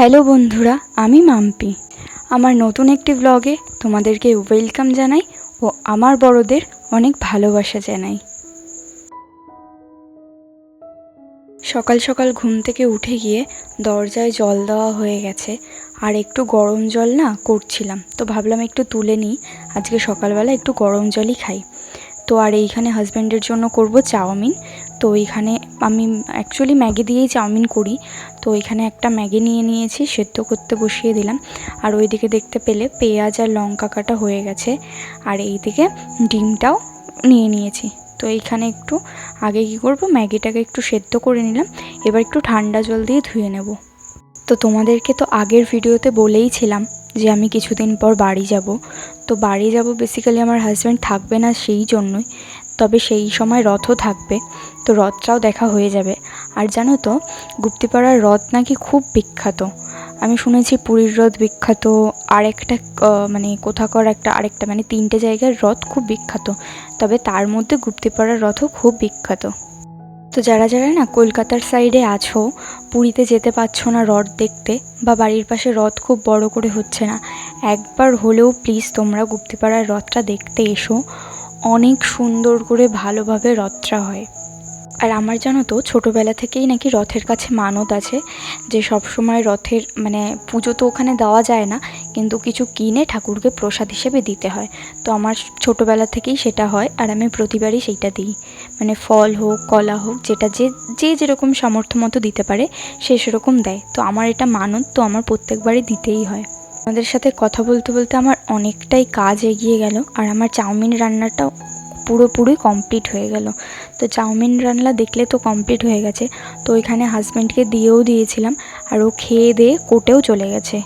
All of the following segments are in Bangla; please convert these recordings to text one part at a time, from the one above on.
হ্যালো বন্ধুরা, আমি মাম্পি। আমার নতুন একটি ব্লগে তোমাদেরকে ওয়েলকাম জানাই ও আমার বড়দের অনেক ভালোবাসা জানাই। সকাল সকাল ঘুম থেকে উঠে গিয়ে দরজায় জল দেওয়া হয়ে গেছে, আর একটু গরম জল না করছিলাম, তো ভাবলাম একটু তুলে নিই। আজকে সকালবেলা একটু গরম জলই খাই। তো আর এইখানে হাজব্যান্ডের জন্য করব চাউমিন তো এইখানে আমি অ্যাকচুয়ালি ম্যাগি দিয়েই চাউমিন করি। তো এখানে একটা ম্যাগি নিয়ে নিয়েছি, সেদ্ধ করতে বসিয়ে দিলাম। আর ওইদিকে দেখতে পেলে পেঁয়াজ আর লঙ্কা কাটা হয়ে গেছে। আর এইদিকে ডিমটাও নিয়ে নিয়েছি। তো এইখানে একটু আগে কি করব, ম্যাগিটাকে একটু সেদ্ধ করে নিলাম। এবার একটু ঠান্ডা জল দিয়ে ধুয়ে নেব। তো তোমাদেরকে তো আগের ভিডিওতে বলেইছিলাম যে আমি কিছুদিন পর বাড়ি যাব। তো বাড়ি যাব বেসিক্যালি আমার হাজব্যান্ড থাকবে না সেই জন্যই। তবে সেই সময় রথও থাকবে। তো রথটাও দেখা হয়ে যাবে। আর জানো তো, গুপ্তিপাড়ার রথ নাকি খুব বিখ্যাত। আমি শুনেছি পুরীর রথ বিখ্যাত, আরেকটা মানে কোথাকার একটা, আরেকটা মানে তিনটে জায়গার রথ খুব বিখ্যাত। তবে তার মধ্যে গুপ্তিপাড়ার রথও খুব বিখ্যাত। তো যারা যারা না কলকাতার সাইডে আছো, পুরীতে যেতে পারছ না রথ দেখতে বা বাড়ির পাশে রথ খুব বড় করে হচ্ছে না, একবার হলেও প্লিজ তোমরা গুপ্তিপাড়ার রথটা দেখতে এসো। অনেক সুন্দর করে ভালোভাবে রথটা হয়। আর আমার জানো তো, ছোটোবেলা থেকেই নাকি রথের কাছে মানত আছে যে সব সময় রথের মানে পুজো তো ওখানে দেওয়া যায় না, কিন্তু কিছু কিনে ঠাকুরকে প্রসাদ হিসেবে দিতে হয়। তো আমার ছোটোবেলা থেকেই সেটা হয় আর আমি প্রতিবারই সেইটা দিই। মানে ফল হোক, কলা হোক, যেটা যে যে যেরকম সামর্থ্য মতো দিতে পারে, সে সেরকম দেয়। তো আমার এটা মানত, তো আমার প্রত্যেকবারই দিতেই হয়। আমাদের সাথে কথা বলতে বলতে আমার অনেকটাই কাজ এগিয়ে গেল, আর আমার চাউমিন রান্নাটাও পুরোপুরি কমপ্লিট হয়ে গেল। তো চাউমিন রান্না দেখলে তো কমপ্লিট হয়ে গেছে, তো ওইখানে হাজব্যান্ডকে দিয়েও দিয়েছিলাম, আর ও খেয়ে দিয়ে কোর্টেও চলে গেছে।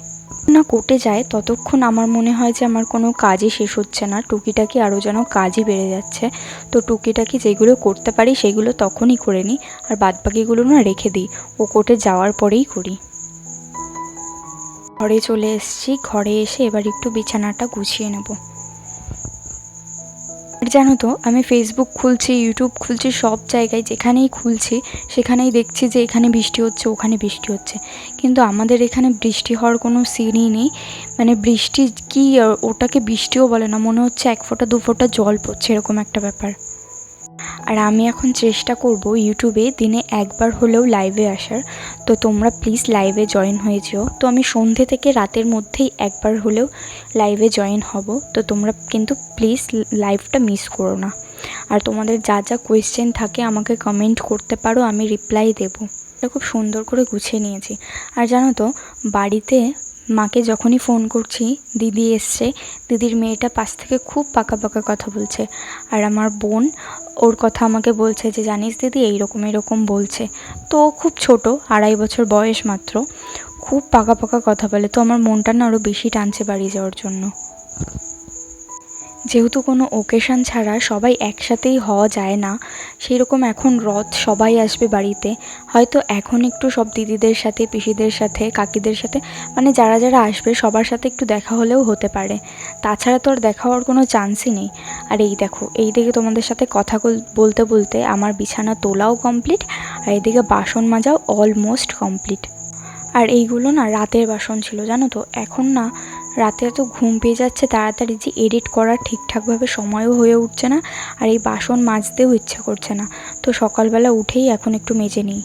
না কোর্টে যায়, ততক্ষণ আমার মনে হয় যে আমার কোনো কাজই শেষ হচ্ছে না, টুকিটাকি আরও যেন কাজই বেড়ে যাচ্ছে। তো টুকিটাকি যেগুলো করতে পারি সেগুলো তখনই করে নিই, আর বাদবাকিগুলো না রেখে দিই, ও কোর্টে যাওয়ার পরেই করি। ঘরে চলে এসেছি। ঘরে এসে এবার একটু বিছানাটা গুছিয়ে নেব। আর জানো তো, আমি ফেসবুক খুলছি ইউটিউব খুলছি, সব জায়গায় যেখানেই খুলছি, সেখানেই দেখছি যে এখানে বৃষ্টি হচ্ছে, ওখানে বৃষ্টি হচ্ছে। কিন্তু আমাদের এখানে বৃষ্টি হওয়ার কোনো সিনই নেই। মানে বৃষ্টি কি, ওটাকে বৃষ্টিও বলে না, মনে হচ্ছে এক ফোঁটা, দু ফোঁটা জল পড়ছে, এরকম একটা ব্যাপার। আর আমি এখন চেষ্টা করব ইউটিউবে দিনে একবার হলেও লাইভে আসার। তো তোমরা প্লিজ লাইভে জয়েন হয়ে যেও। তো আমি সন্ধে থেকে রাতের মধ্যেই একবার হলেও লাইভে জয়েন হব। তো তোমরা কিন্তু প্লিজ লাইভটা মিস করো না। আর তোমাদের যা যা কোয়েশ্চেন থাকে আমাকে কমেন্ট করতে পারো, আমি রিপ্লাই দেবো। খুব সুন্দর করে গুছিয়ে নিয়েছি। আর জানো তো, বাড়িতে মাকে যখনই ফোন করছি, দিদি এসছে, দিদির মেয়েটা পাশ থেকে খুব পাকা পাকা কথা বলছে। আর আমার বোন, ওর কথা আমাকে বলছে যে, জানিস দিদি, এইরকম এরকম বলছে। তো খুব ছোট, আড়াই বছর বয়স মাত্র, খুব পাকা পাকা কথা বলে। তো আমার মনটা না আরও বেশি টানছে বাড়ি যাওয়ার জন্য। যেহেতু কোনো ওকেশন ছাড়া সবাই একসাথেই হওয়া যায় না সেই রকম এখন রথ সবাই আসবে বাড়িতে। হয়তো এখন একটু সব দিদিদের সাথে, পিসিদের সাথে, কাকিদের সাথে মানে যারা যারা আসবে সবার সাথে একটু দেখা হলেও হতে পারে। তাছাড়া তো আর দেখা হওয়ার কোনো চান্সই নেই। আর এই দেখো, এই দিকে তোমাদের সাথে কথা বল- বলতে বলতে আমার বিছানা তোলাও কমপ্লিট আর এইদিকে বাসন মাজাও অলমোস্ট কমপ্লিট আর এইগুলো না রাতের বাসন ছিল, জানো তো? এখন না রাতে এত ঘুম পেয়ে যাচ্ছে, তাড়াতাড়ি যে এডিট করার ঠিকঠাকভাবে সময়ও হয়ে উঠছে না, আর এই বাসন মাজতেও ইচ্ছা করছে না। তো সকালবেলা উঠেই এখন একটু মেজে নিই।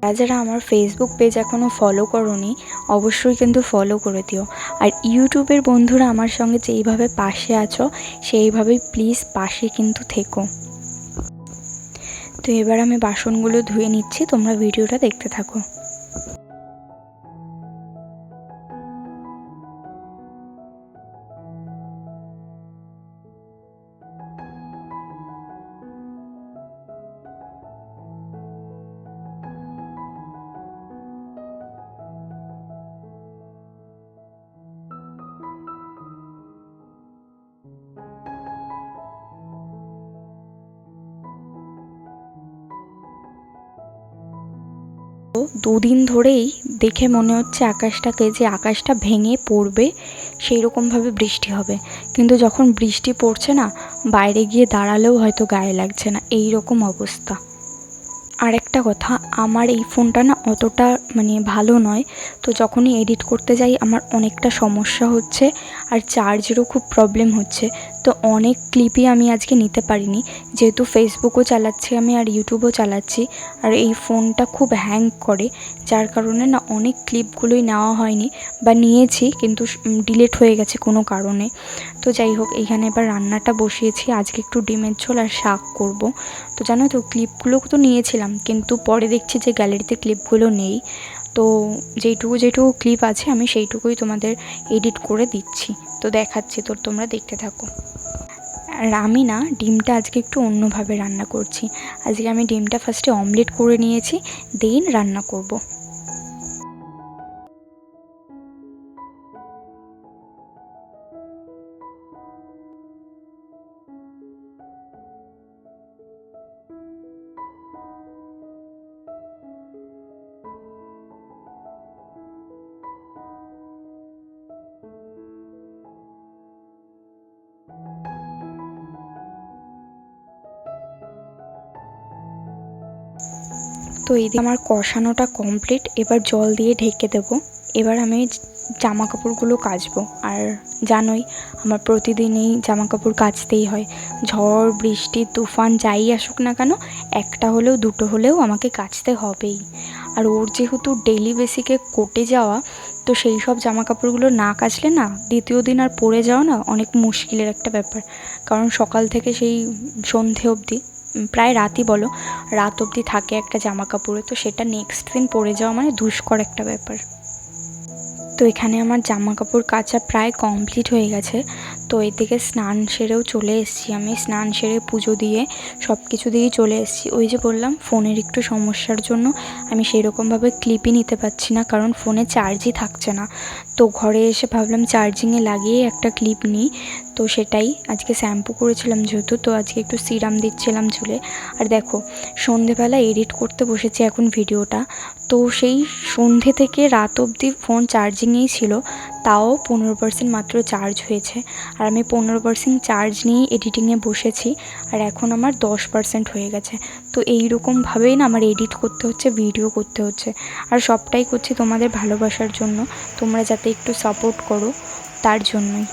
যারা যারা আমার ফেসবুক পেজ এখনও ফলো করোনি, অবশ্যই কিন্তু ফলো করে দিও। আর ইউটিউবের বন্ধুরা আমার সঙ্গে যেইভাবে পাশে আছো, সেইভাবেই প্লিজ পাশে কিন্তু থেকো। তো এবার আমি বাসনগুলো ধুয়ে নিচ্ছি, তোমরা ভিডিওটা দেখতে থাকো। দুদিন ধরেই দেখে মনে হচ্ছে আকাশটাকে যে আকাশটা ভেঙে পড়বে সেই রকমভাবে বৃষ্টি হবে। কিন্তু যখন বৃষ্টি পড়ছে না, বাইরে গিয়ে দাঁড়ালেও হয়তো গায়ে লাগছে না। এই রকম অবস্থা। আর একটা কথা, আমার এই ফোনটা না অতটা মানে ভালো নয়। তো যখনই এডিট করতে যাই, আমার অনেকটা সমস্যা হচ্ছে, আর চার্জেরও খুব প্রবলেম হচ্ছে। তো অনেক ক্লিপই আমি আজকে নিতে পারিনি। যেহেতু ফেসবুকও চালাচ্ছি আমি আর ইউটিউবও চালাচ্ছি। আর এই ফোনটা খুব হ্যাং করে। যার কারণে না অনেক ক্লিপগুলোই নেওয়া হয়নি বা নিয়েছি কিন্তু ডিলেট হয়ে গেছে কোনো কারণে। তো যাই হোক এইখানে এবার রান্নাটা বসিয়েছি। আজকে একটু ডিমের ঝোল আর শাক করব। তো জানো তো ক্লিপগুলো তো নিয়েছিলাম কিন্তু পরে দেখছি যে গ্যালারিতে ক্লিপগুলো নেই। তো যেইটুকু যেটুকু ক্লিপ আছে, আমি সেইটুকুই তোমাদের এডিট করে দিচ্ছি। তো দেখাচ্ছি তোর তোমরা দেখতে থাকো। আর আমি না ডিমটা আজকে একটু অন্যভাবে রান্না করছি। আজকে আমি ডিমটা ফার্স্টে অমলেট করে নিয়েছি দেন রান্না করব। তো এইদিকে আমার কষানোটা কমপ্লিট এবার জল দিয়ে ঢেকে দেব। এবার আমি জামা কাপড়গুলো কাচবো। আর জানোই, আমার প্রতিদিনই জামা কাপড় কাচতেই হয়। ঝড়, বৃষ্টি, তুফান যাই আসুক না কেন, একটা হলেও, দুটো হলেও আমাকে কাচতে হবেই। আর ওর যেহেতু ডেলি বেসিকে কোটে যাওয়া, তো সেই সব জামা কাপড়গুলো না কাচলে না, দ্বিতীয় দিন আর পরে যাওয়া না অনেক মুশকিলের একটা ব্যাপার। কারণ সকাল থেকে সেই সন্ধে অবধি প্রায় রাতই বলো, রাত অবধি থাকে একটা জামা কাপড়ে তো সেটা নেক্সট দিন পরে যাওয়া মানে দুষ্কর একটা ব্যাপার। তো এখানে আমার জামা কাপড় কাচা প্রায় কমপ্লিট হয়ে গেছে। তো এদিকে স্নান সেরেও চলে এসেছি আমি। স্নান সেরে পুজো দিয়ে সব কিছু দিয়েই চলে এসেছি। ওই যে বললাম, ফোনের একটু সমস্যার জন্য আমি সেই রকমভাবে ক্লিপই নিতে পারছি না, কারণ ফোনে চার্জই থাকছে না। তো ঘরে এসে ভাবলাম চার্জিংয়ে লাগিয়ে একটা ক্লিপ নিই। তো সেটাই আজকে শ্যাম্পু করেছিলাম যেহেতু, তো আজকে একটু সিরাম দিচ্ছিলাম চুলে। আর দেখো, সন্ধেবেলা এডিট করতে বসেছি এখন ভিডিওটা তো সেই সন্ধে থেকে রাত অবধি ফোন চার্জিংয়েই ছিল, তাও পনেরো পার্সেন্ট মাত্র চার্জ হয়েছে। আর আমি পনেরো পার্সেন্ট চার্জ নিয়েই এডিটিংয়ে বসেছি, আর এখন আমার দশ পার্সেন্ট হয়ে গেছে। তো এই রকমভাবেই না আমার এডিট করতে হচ্ছে, ভিডিও করতে হচ্ছে। আর সবটাই করছি তোমাদের ভালোবাসার জন্য, তোমরা যাতে একটু সাপোর্ট করো, তার জন্যই।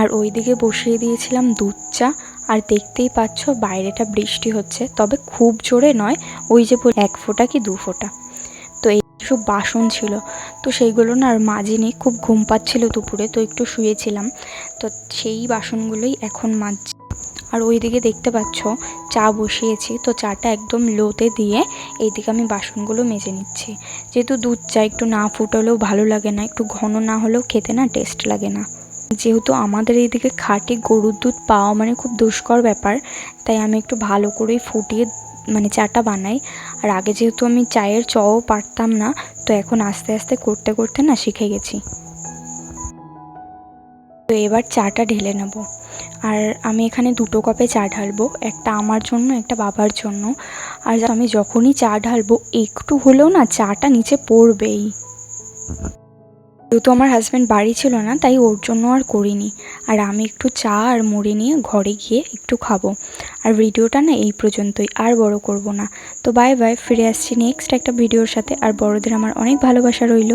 আর ওইদিকে বসিয়ে দিয়েছিলাম দুধ চা। আর দেখতেই পাচ্ছ বাইরেটা বৃষ্টি হচ্ছে, তবে খুব জোরে নয়, ওই যে এক ফোঁটা কি দু ফোঁটা। তো এই সব বাসন ছিল, তো সেইগুলো না আর মাজিনি খুব ঘুম পাচ্ছিল দুপুরে, তো একটু শুয়েছিলাম। তো সেই বাসনগুলোই এখন মাজছি। আর ওইদিকে দেখতে পাচ্ছ চা বসিয়েছি, তো চাটা একদম লোতে দিয়ে এইদিকে আমি বাসনগুলো মেজে নিচ্ছি। যেহেতু দুধ চা একটু না ফুটালেও ভালো লাগে না, একটু ঘন না হলেও খেতে না টেস্ট লাগে না। যেহেতু আমাদের এইদিকে খাঁটি গরুর দুধ পাওয়া মানে খুব দুষ্কর ব্যাপার, তাই আমি একটু ভালো করেই ফুটিয়ে মানে চাটা বানাই। আর আগে যেহেতু আমি চায়ের চও পারতাম না, তো এখন আস্তে আস্তে করতে করতে না শিখে গেছি। তো এবার চাটা ঢেলে নেব। আর আমি এখানে দুটো কাপে চা ঢালবো, একটা আমার জন্য, একটা বাবার জন্য। আর আমি যখনই চা ঢালবো, একটু হলেও না চাটা নিচে পড়বেই। যেহেতু আমার হাজব্যান্ড বাড়ি ছিল না, তাই ওর জন্য আর করিনি। আর আমি একটু চা আর মুড়ি নিয়ে ঘরে গিয়ে একটু খাব। আর ভিডিওটা না এই পর্যন্তই, আর বড় করব না। তো বাই বাই ফিরে আসছি নেক্সট একটা ভিডিওর সাথে। আর বড়দের আমার অনেক ভালোবাসা রইল।